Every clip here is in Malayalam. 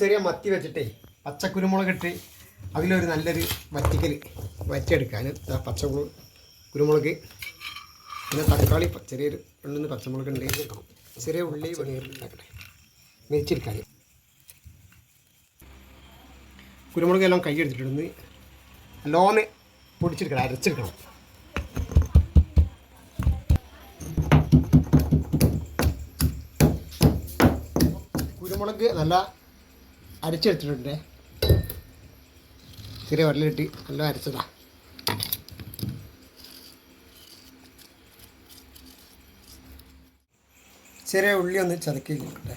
ചെറിയ മത്തി വെച്ചിട്ടേ പച്ചക്കുരുമുളക് ഇട്ട് അതിലൊരു നല്ലൊരു വറ്റിക്കൽ വറ്റിയെടുക്കാൻ പച്ചമുളക് കുരുമുളക് പിന്നെ തക്കാളി ചെറിയൊരു രണ്ടുമൂന്ന് പച്ചമുളക് ഉണ്ടെങ്കിൽ വെക്കണം ചെറിയ ഉള്ളി വെളിയിട്ടുണ്ടാക്കട്ടെ മെരിച്ചെടുക്കാൻ കുരുമുളക് എല്ലാം കൈ എടുത്തിട്ടുണ്ട്. നല്ലോന്ന് പൊടിച്ചെടുക്കണം അരച്ചെടുക്കണം. കുരുമുളക് നല്ല അരച്ചെടുത്തിട്ടുണ്ട് ചെറിയ വരലിട്ട് നല്ല അരച്ചതാ. ചെറിയ ഉള്ളി ഒന്ന് ചതക്കി നോക്കട്ടെ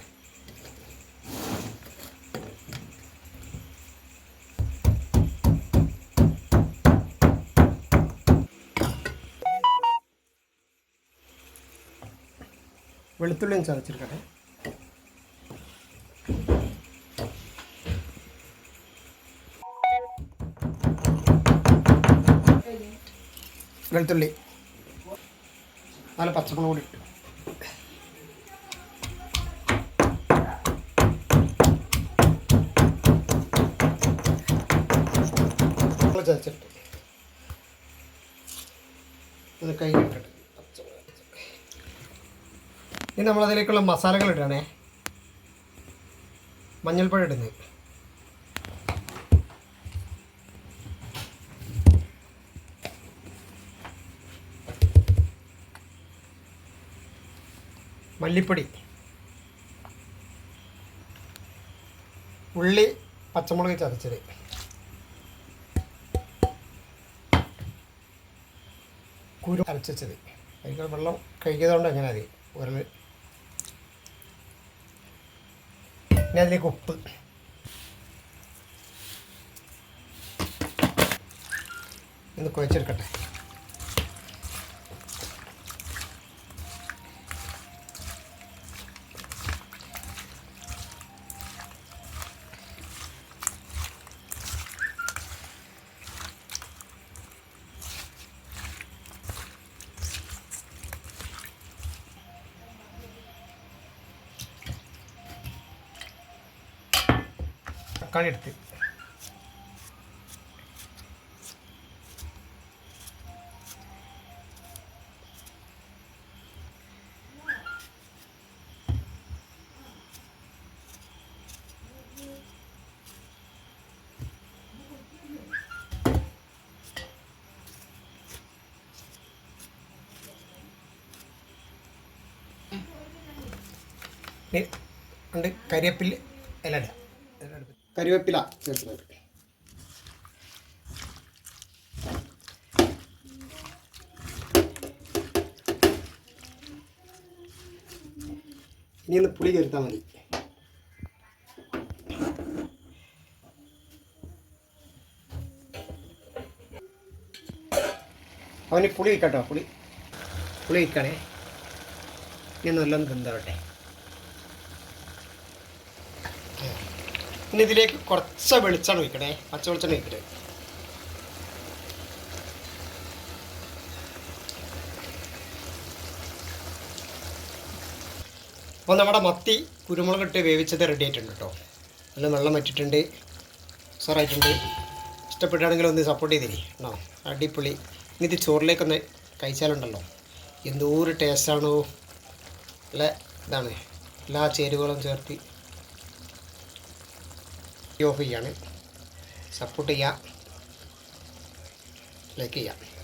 വെളുത്തുള്ളിയും ചതച്ചെടുക്കട്ടെ വെളുത്തുള്ളി. നല്ല പച്ചമുളക് കൂടി ഇട്ടു. ചതച്ചിട്ട്. ഒന്ന് കഴിഞ്ഞിട്ടിട്ട് ഇനി നമ്മളതിലേക്കുള്ള മസാലകൾ ഇടണേ. മഞ്ഞൾപ്പൊടി ഇടുന്നത്. മല്ലിപ്പൊടി ഉള്ളി പച്ചമുളക് ചതച്ചത്. കുരു അരച്ചത്. അതിൽ വെള്ളം കഴുകിയതുകൊണ്ട് അങ്ങനെ മതി ഉരൽ ഇനി അതിലേക്ക് ഉപ്പ്. ഒന്ന് കുഴച്ചെടുക്കട്ടെ. തക്കാളി എടുത്ത്. ഉണ്ട് എല്ലാം ഇല ഇടാം. കരിവേപ്പില ചേർക്കുന്നത്. ഇനി ഒന്ന് പുളി ചേർത്താൽ മതി. അവന് പുളി വയ്ക്കട്ടോ പുളി. പുളി വയ്ക്കണേ ഇനി നല്ലൊന്ന് ബന്ധവട്ടെ ഇനി ഇതിലേക്ക് കുറച്ച് വെളിച്ചെണ്ണ ഒഴിക്കണേ. പച്ച വെളിച്ചെണ്ണ ഒഴിക്കട്ടെ. അപ്പോൾ നമ്മുടെ മത്തി കുരുമുളക് ഇട്ട് വേവിച്ചത് റെഡി ആയിട്ടുണ്ട് കേട്ടോ നല്ല വെള്ളം വറ്റിട്ടുണ്ട്. സാറായിട്ടുണ്ട് ഇഷ്ടപ്പെട്ടാണെങ്കിൽ ഒന്ന് സപ്പോർട്ട് ചെയ്തിരി. കേട്ടോ അടിപൊളി. ഇനി ഇത് ചോറിലേക്കൊന്ന് കഴിച്ചാലുണ്ടല്ലോ. എന്തോ ഒരു ടേസ്റ്റാണോ നല്ല ഇതാണ്. എല്ലാ ചേരുവകളും ചേർത്ത്. ഓഫ് സപ്പോർട്ട് ചെയ്യുക ലൈക്ക് ചെയ്യുക